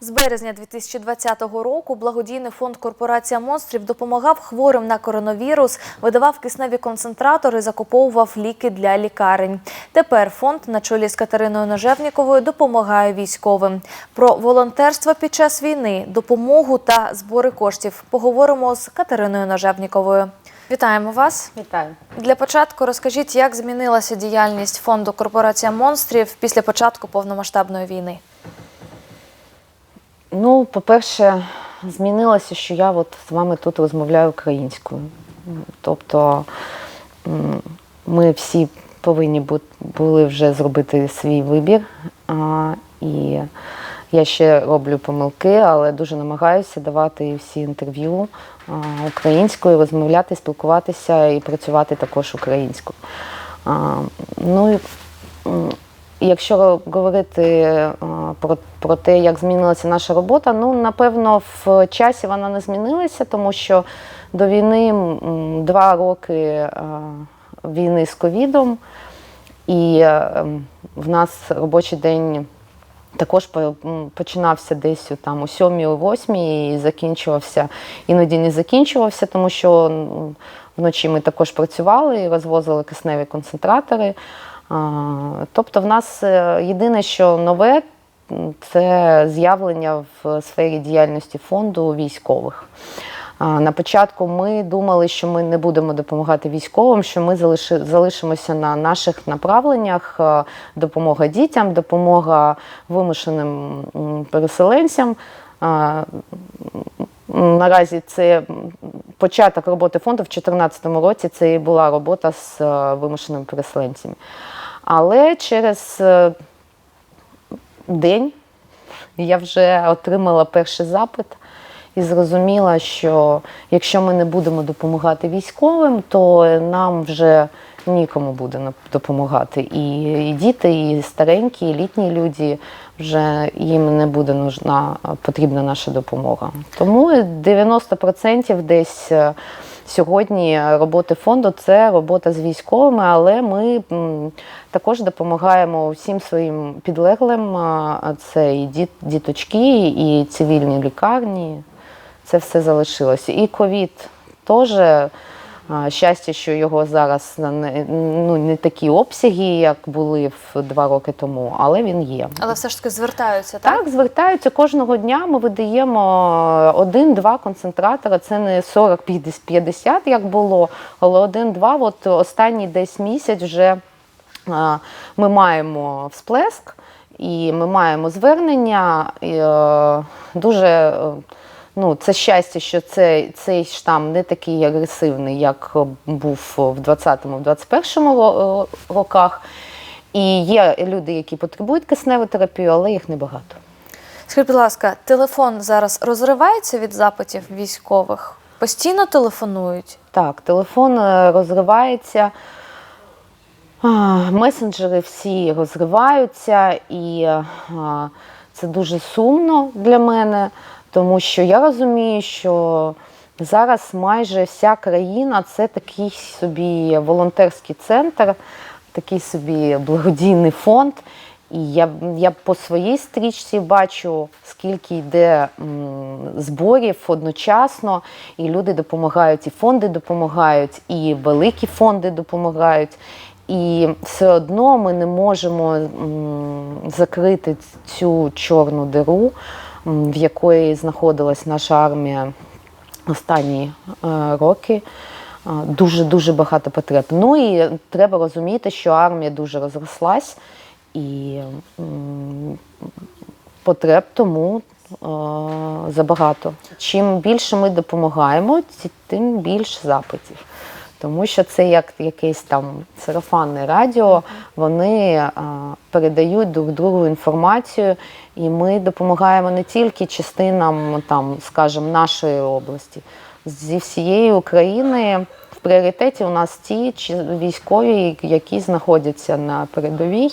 З березня 2020 року благодійний фонд Корпорація монстрів допомагав хворим на коронавірус, видавав кисневі концентратори, закуповував ліки для лікарень. Тепер фонд на чолі з Катериною Ножевніковою допомагає військовим. Про волонтерство під час війни, допомогу та збори коштів поговоримо з Катериною Ножевніковою. Вітаємо вас. Вітаю. Для початку розкажіть, як змінилася діяльність фонду Корпорація монстрів після початку повномасштабної війни. Ну, по-перше, змінилося, що я от з вами тут розмовляю українською. Тобто ми всі повинні були вже зробити свій вибір. І я ще роблю помилки, але дуже намагаюся давати всі інтерв'ю українською, розмовляти, спілкуватися і працювати також українською. Ну Якщо говорити е, про, про те, як змінилася наша робота, ну напевно в часі вона не змінилася, тому що до війни два роки е, війни з ковідом, і е, в нас робочий день також починався десь там у сьомій, у восьмій і закінчувався, іноді не закінчувався, тому що вночі ми також працювали і розвозили кисневі концентратори. Тобто, в нас е, єдине, що нове, це з'явлення в сфері діяльності фонду військових. На початку ми думали, що ми не будемо допомагати військовим, що ми залишимося на наших направленнях: допомога дітям, допомога вимушеним переселенцям. Наразі це початок роботи фонду в 2014 році. Це і була робота з е, вимушеними переселенцями. Але через е, день я вже отримала перший запит і зрозуміла, що якщо ми не будемо допомагати військовим, то нам вже нікому буде допомагати. І, і діти, і старенькі, і літні люди вже їм не буде нужна потрібна наша допомога. Тому 90% десь. Сьогодні роботи фонду це робота з військовими, але ми також допомагаємо всім своїм підлеглим. Це і діт, діточки, і цивільні лікарні. Це все залишилося. І ковід теж. Щастя, що його зараз не, ну, не такі обсяги, як були в два роки тому, але він є. Але все ж таки звертаються, так? Так, звертаються кожного дня. Ми видаємо один-два концентратора. Це не 40-50, як було, але один-два. От останній десь місяць вже ми маємо всплеск і ми маємо звернення. І, е, дуже е, ну, це щастя, що цей, цей штам не такий агресивний, як був в 20-21 роках. І є люди, які потребують кисневу терапію, але їх небагато. Скажіть, будь ласка, телефон зараз розривається від запитів військових? Постійно телефонують? Так, телефон е, розривається. Месенджери всі розриваються, і е, це дуже сумно для мене, тому що я розумію, що зараз майже вся країна це такий собі волонтерський центр, такий собі благодійний фонд. І я, я по своїй стрічці бачу, скільки йде м, зборів одночасно, і люди допомагають, і фонди допомагають, і великі фонди допомагають. І все одно ми не можемо закрити цю чорну диру, в якої знаходилась наша армія останні е, роки. Дуже дуже багато потреб. Ну і треба розуміти, що армія дуже розрослась, і потреб тому е, забагато. Чим більше ми допомагаємо, тим більше запитів. Тому що це як якесь там сарафанне радіо, вони а, передають друг другу інформацію, і ми допомагаємо не тільки частинам, там, скажімо, нашої області, зі всієї України. В пріоритеті у нас ті чи- військові, які знаходяться на передовій.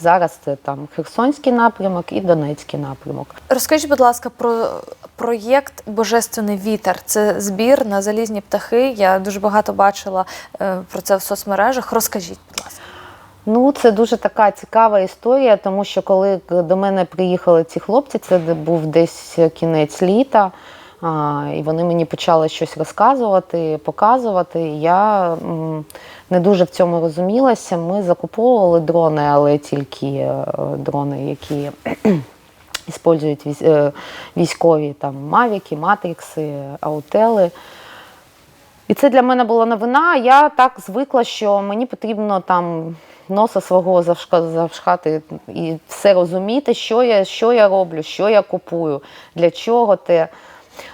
Зараз це там Херсонський напрямок і Донецький напрямок. Розкажіть, будь ласка, про проєкт Божественний вітер. Це збір на залізні птахи. Я дуже багато бачила е, про це в соцмережах. Розкажіть, будь ласка. Ну, це дуже така цікава історія, тому що коли до мене приїхали ці хлопці, це був десь кінець літа, і вони мені почали щось розказувати, показувати. Я не дуже в цьому розумілася. Ми закуповували дрони, але тільки е, дрони, які військ- е, військові там мавіки, матрікси, аутели. І це для мене була новина. Я так звикла, що мені потрібно там носа свого завшати і все розуміти, що я, що я роблю, що я купую, для чого те.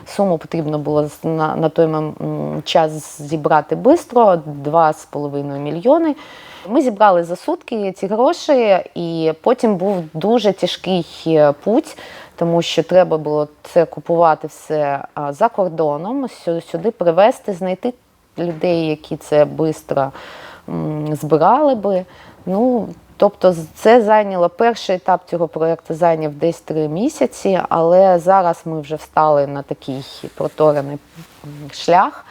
Суму потрібно було на, на той час зібрати швидко, 2,5 мільйони. Ми зібрали за сутки ці гроші, і потім був дуже тяжкий е, путь, тому що треба було це купувати все за кордоном, сюди привезти, знайти людей, які це швидко збирали би. Ну, тобто це зайняло перший етап цього проєкту зайняв десь три місяці, але зараз ми вже встали на такий проторений шлях.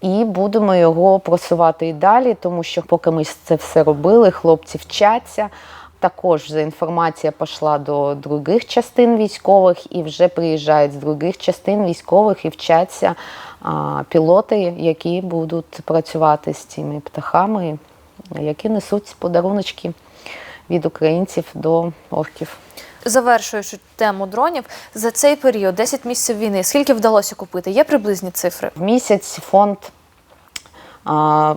І будемо його просувати і далі, тому що поки ми це все робили, хлопці вчаться. Також інформація пішла до других частин військових, і вже приїжджають з других частин військових і вчаться а, пілоти, які будуть працювати з цими птахами, які несуть подаруночки від українців до орків. Завершуючи тему дронів, за цей період 10 місяців війни, скільки вдалося купити? Є приблизні цифри? В місяць фонд а,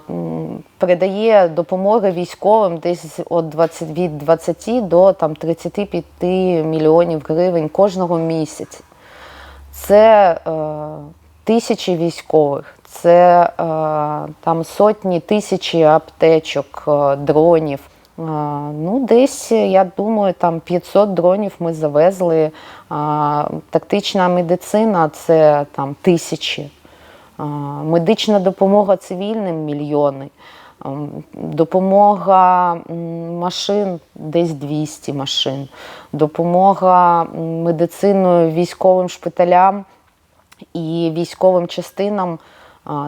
передає допомоги військовим десь від 20, від 20 до там, 35 мільйонів гривень кожного місяця. Це е, тисячі військових, це е, там сотні тисячі аптечок, е, дронів. Е, ну, десь, я думаю, там 500 дронів ми завезли. Тактична медицина це там тисячі. Медична допомога цивільним мільйони. Ем, Допомога машин десь 200 машин. Допомога медициною військовим шпиталям і військовим частинам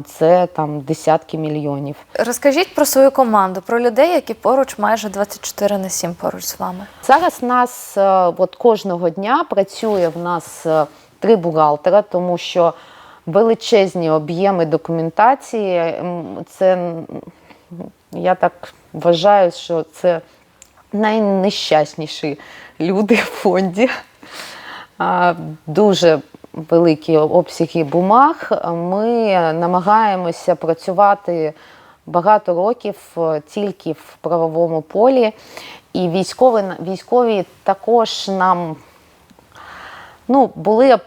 це там десятки мільйонів. Розкажіть про свою команду, про людей, які поруч майже 24 на 7 поруч з вами. Зараз нас е, от кожного дня працює в нас е, три бухгалтера, тому що величезні об'єми документації. Це я так вважаю, що це найнещасніші люди в фонді. Дуже великі обсяги бумаг. Ми намагаємося працювати багато років е, тільки в правовому полі. І військові, військові також нам Ну, були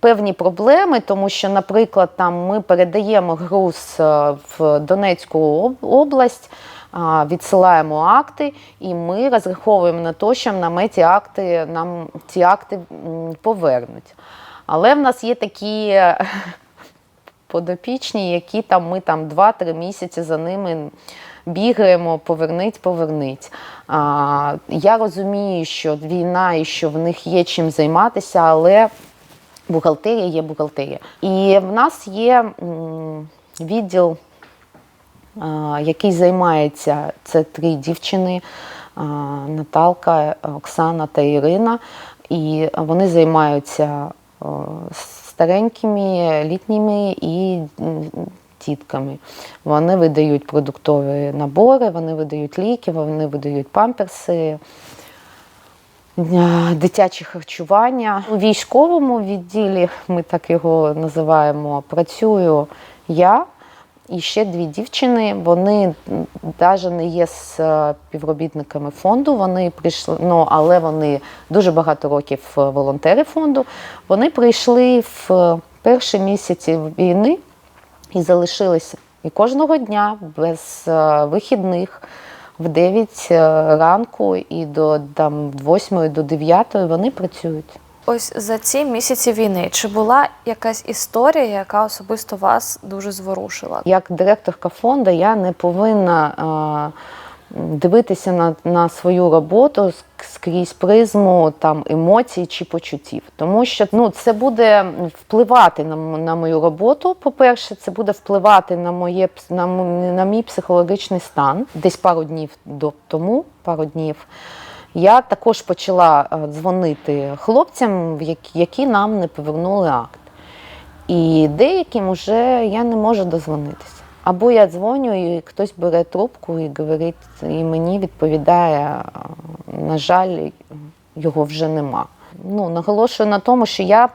певні проблеми, тому що, наприклад, там ми передаємо груз е, в Донецьку область, відсилаємо акти, і ми розраховуємо на те, що нам ці акти, нам ці акти повернуть. Але в нас є такі е, подопічні, які там ми там 2-3 місяці за ними бігаємо, поверніть, поверніть. А, я розумію, що війна і що в них є чим займатися, але бухгалтерія є бухгалтерія. І в нас є відділ, який займається це три дівчини. Наталка, Оксана та Ірина. І вони займаються старенькими, літніми і тітками. Вони видають продуктові набори, вони видають ліки, вони видають памперси, е, дитяче харчування. У військовому відділі, ми так його називаємо, працюю я. І ще дві дівчини, вони навіть не є співробітниками фонду. Вони прийшли, ну але вони дуже багато років волонтери фонду. Вони прийшли в перші місяці війни і залишилися. І кожного дня без е, вихідних в 9 ранку і до там, 8 до 9 вони працюють. Ось за ці місяці війни чи була якась історія, яка особисто вас дуже зворушила? Як директорка фонду я не повинна дивитися на, на свою роботу скрізь призму там, емоцій чи почуттів. Тому що ну, це буде впливати на, на мою роботу. По-перше, це буде впливати на, моє, на, на мій психологічний стан. Десь пару днів до тому, пару днів. Я також почала е, дзвонити хлопцям, які, нам не повернули акт. І деяким вже я не можу дозвонитися. Або я дзвоню, і хтось бере трубку і говорить, і мені відповідає, на жаль, його вже нема. Ну, наголошую на тому, що я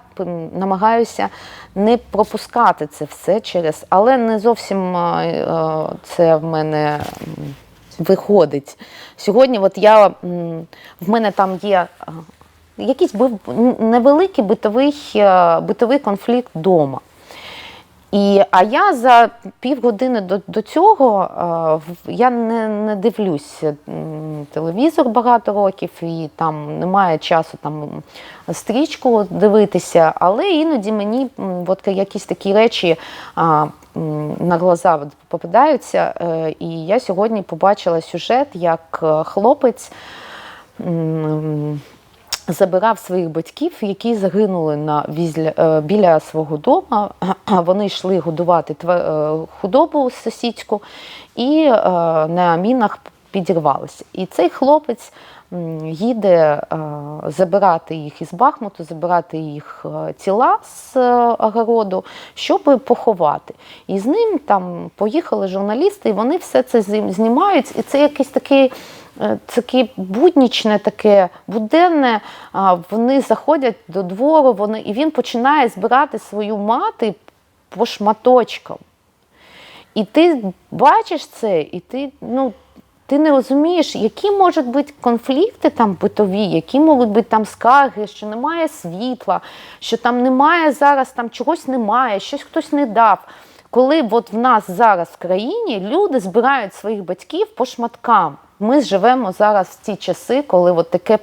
намагаюся не пропускати це все через, але не зовсім е, е, це в мене виходить. Сьогодні, от я в мене там є е, якийсь невеликий битовий, е, битовий конфлікт вдома. І, а я за півгодини до, до цього е, я не, не дивлюсь телевізор багато років, і там немає часу там стрічку дивитися, але іноді мені от якісь такі речі а, на глаза попадаються. Е, І я сьогодні побачила сюжет, як е, хлопець. Забирав своїх батьків, які загинули на е, біля свого дому. Вони йшли годувати е, худобу сусідську і е, на мінах підірвалися. І цей хлопець їде забирати їх із Бахмуту, забирати їх тіла з огороду, щоб поховати. І з ним там поїхали журналісти, і вони все це знімають. І це якийсь такий таке буднічне, таке буденне. Вони заходять до двору, вони, і він починає збирати свою мати по шматочкам. І ти бачиш це, і ти, ну, ти не розумієш, які можуть бути конфлікти там битові, які можуть бути там скарги, що немає світла, що там немає зараз, там чогось немає, щось хтось не дав. Коли от в нас зараз в країні люди збирають своїх батьків по шматкам. Ми живемо зараз в ті часи, коли от таке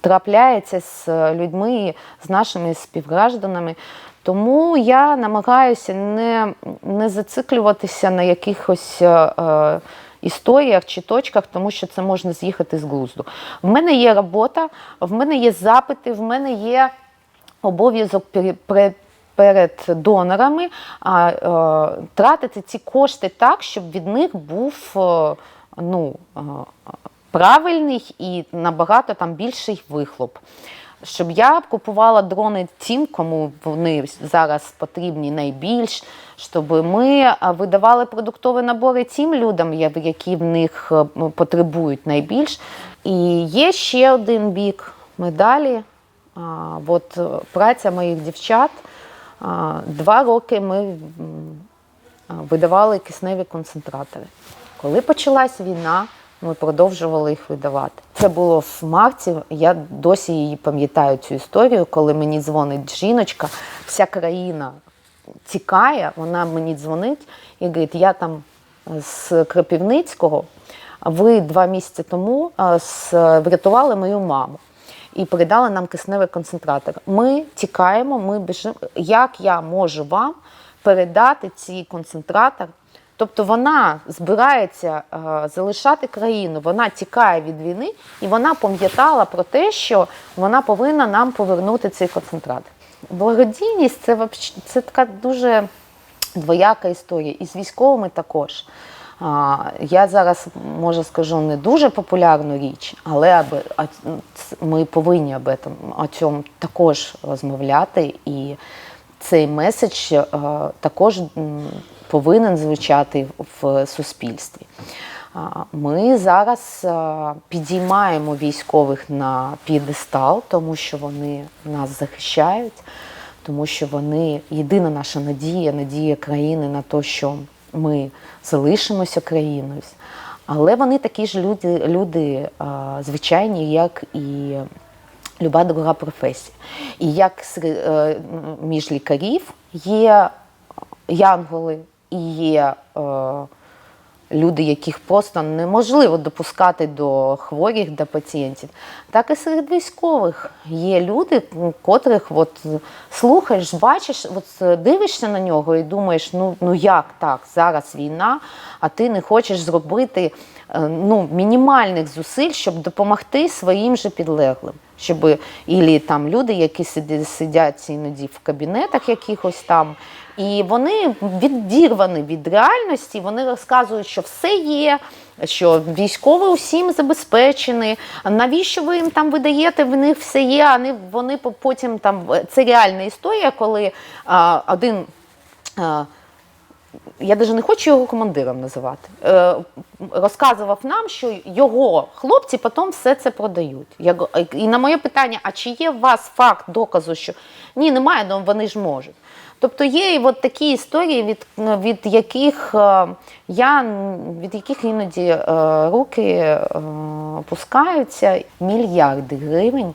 трапляється з е, людьми, з нашими співгражданами. Тому я намагаюся не, не зациклюватися на якихось е, е, історіях чи точках, тому що це можна з'їхати з глузду. В мене є робота, в мене є запити, в мене є обов'язок пере- пере- перед донорами а, е, тратити ці кошти так, щоб від них був е, ну, е, правильний і набагато там більший вихлоп. Щоб я купувала дрони тим, кому вони зараз потрібні найбільш, щоб ми видавали продуктові набори тим людям, які в них е, потребують найбільш. І є ще один бік медалі. От е, праця моїх дівчат. Два роки ми видавали кисневі концентратори. Коли почалась війна, ми продовжували їх видавати. Це було в марті. Я досі її пам'ятаю цю історію, коли мені дзвонить жіночка, вся країна тікає, вона мені дзвонить і говорить, я там з Кропівницького, ви два місяці тому врятували мою маму і передали нам кисневий концентратор. Ми тікаємо, ми біжимо. Як я можу вам передати цей концентратор? Тобто вона збирається е, залишати країну, вона тікає від війни, і вона пам'ятала про те, що вона повинна нам повернути цей концентратор. Благодійність це, це така дуже двояка історія. І з військовими також. Я зараз може скажу не дуже популярну річ, але ми повинні об о цьому також розмовляти. І цей меседж е, також повинен звучати в суспільстві. Ми зараз підіймаємо військових на п'єдестал, тому що вони нас захищають, тому що вони єдина наша надія, надія країни на те, що ми залишимося країною. Але вони такі ж люди, люди звичайні, як і люба друга професія. І як е, між лікарів є янголи і є е, люди, яких просто неможливо допускати до хворих, до пацієнтів, так і серед військових є люди, котрих от слухаєш, бачиш, от дивишся на нього і думаєш, ну, ну як так, зараз війна, а ти не хочеш зробити е, ну, мінімальних зусиль, щоб допомогти своїм же підлеглим. Щоб ілі там люди, які сидять іноді в кабінетах якихось там, і вони відірвані від реальності, вони розказують, що все є, що військові усім забезпечені. Навіщо ви їм там видаєте? В них все є. А вони, вони потім там це реальна історія, коли а, один. А, я навіть не хочу його командиром називати. Е, розказував нам, що його хлопці потім все це продають. І на моє питання: а чи є у вас факт доказу, що ні, немає, але вони ж можуть. Тобто є і от такі історії, від, від яких е, я від яких іноді е, руки е, опускаються. Мільярди гривень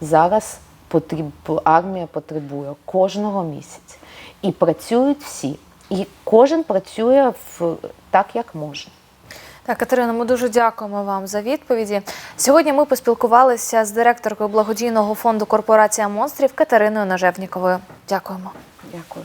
зараз потріб, армія потребує кожного місяця. І працюють всі. І кожен працює в, так, як може. Так, Катерина, ми дуже дякуємо вам за відповіді. Сьогодні ми поспілкувалися з директоркою благодійного фонду Корпорація монстрів Катериною Нажевніковою. Дякуємо. Дякую.